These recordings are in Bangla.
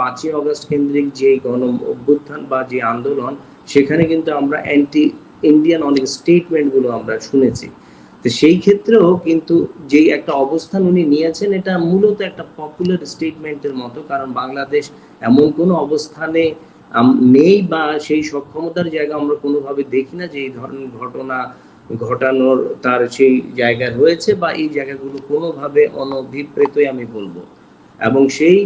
পাঁচই অগস্ট কেন্দ্রিক যে গণ অভ্যুত্থান বা যে আন্দোলন, সেখানে কিন্তু আমরা অ্যান্টি ইন্ডিয়ান অনেক স্টেটমেন্টগুলো আমরা শুনেছি। তো সেই ক্ষেত্রেও কিন্তু যেই একটা অবস্থান উনি নিয়েছেন, এটা মূলত একটা পপুলার স্টেটমেন্টের মতো, কারণ বাংলাদেশ এমন কোনো অবস্থানে নেই বা সেই সক্ষমতার জায়গা আমরা কোনোভাবে দেখি না যে এই ধরনের ঘটনা ঘটানোর তার সেই জায়গা রয়েছে বা এই জায়গাগুলো কোনোভাবে অনভিপ্রেতই আমি বলব। এবং সেই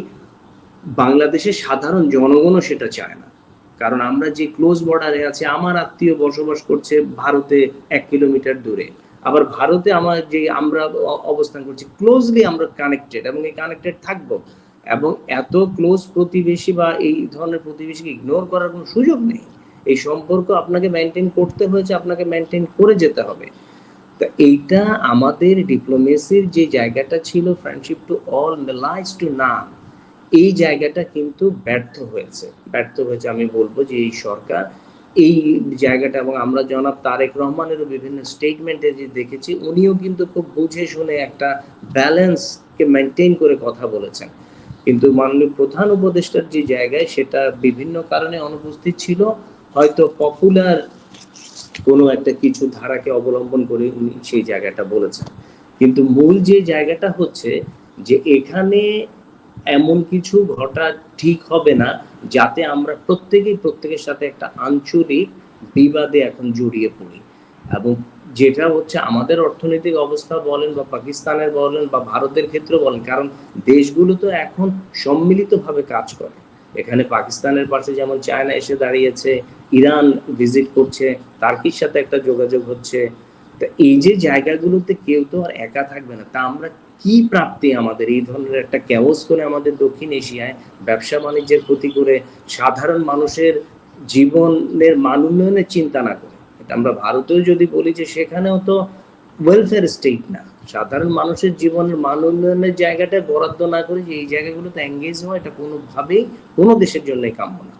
বাংলাদেশের সাধারণ জনগণও সেটা চায় না। কারণ আমরা যে ক্লোজ বর্ডারে আছে, আমার আত্মীয় বসবাস করছে ভারতে এক কিলোমিটার দূরে। আবার ভারতে আমার যে আমরা অবস্থান করছি ক্লোজলি আমরা কানেক্টেড এবং এই কানেক্টেড থাকব। এবং এত ক্লোজ প্রতিবেশী বা এই ধরনের প্রতিবেশীকে ইগনোর করার কোনো সুযোগ নেই। এই সম্পর্ক আপনাকে মেনটেন করতে হয়েছে, আপনাকে মেনটেন করে যেতে হবে। তা এইটা আমাদের ডিপ্লোমেসির যে জায়গাটা ছিল friendship to all malice to না এই জায়গাটা কিন্তু ব্যর্থ হয়েছে। ব্যর্থ হয়েছে আমি বলব যে এই সরকার এই জায়গাটা এবং আমরা জনাব তারেক রহমানেরও বিভিন্ন স্টেটমেন্টে যে দেখেছি, উনিও কিন্তু খুব বুঝে শুনে একটা ব্যালেন্সকে মেনটেন করে কথা বলেছেন। কিন্তু মাননীয় প্রধান উপদেষ্টার যে জায়গায় সেটা বিভিন্ন কারণে অনুপস্থিত ছিল। হয়তো পপুলার কোনো একটা কিছু ধারাকে অবলম্বন করে উনি সেই জায়গাটা বলেছেন। কিন্তু মূল যে জায়গাটা হচ্ছে যে এখানে এমন কিছু ঘটা ঠিক হবে না যাতে আমরা প্রত্যেকেই প্রত্যেকের সাথে একটা আঞ্চলিক বিবাদে এখন জড়িয়ে পড়ি। এবং যেটা হচ্ছে আমাদের অর্থনৈতিক অবস্থা বলেন বা পাকিস্তানের বলেন বা ভারতের ক্ষেত্রে বলেন, কারণ দেশগুলো তো এখন সম্মিলিতভাবে কাজ করে। এখানে পাকিস্তানের পাশে যেমন চায়না এসে দাঁড়িয়েছে, ইরান ভিজিট করছে, তার্কির সাথে একটা যোগাযোগ হচ্ছে। তা এই যে জায়গাগুলোতে কেউ তো আর একা থাকবে না, তা আমরা কি প্রাপ্তি আমাদের? এই ধরনের একটা ক্যাওস করে আমাদের দক্ষিণ এশিয়ায় ব্যবসা বাণিজ্যের ক্ষতি করে সাধারণ মানুষের জীবনের মান উন্নয়নের চিন্তা না করে। এটা আমরা ভারতেও যদি বলি যে সেখানেও তো ওয়েলফেয়ার স্টেট না। সাধারণ মানুষের জীবনের মান উন্নয়নের জায়গাটায় বরাদ্দ না করে যে এই জায়গাগুলোতে এঙ্গেজ হওয়া এটা কোনোভাবেই কোনো দেশের জন্যই কাম্য না।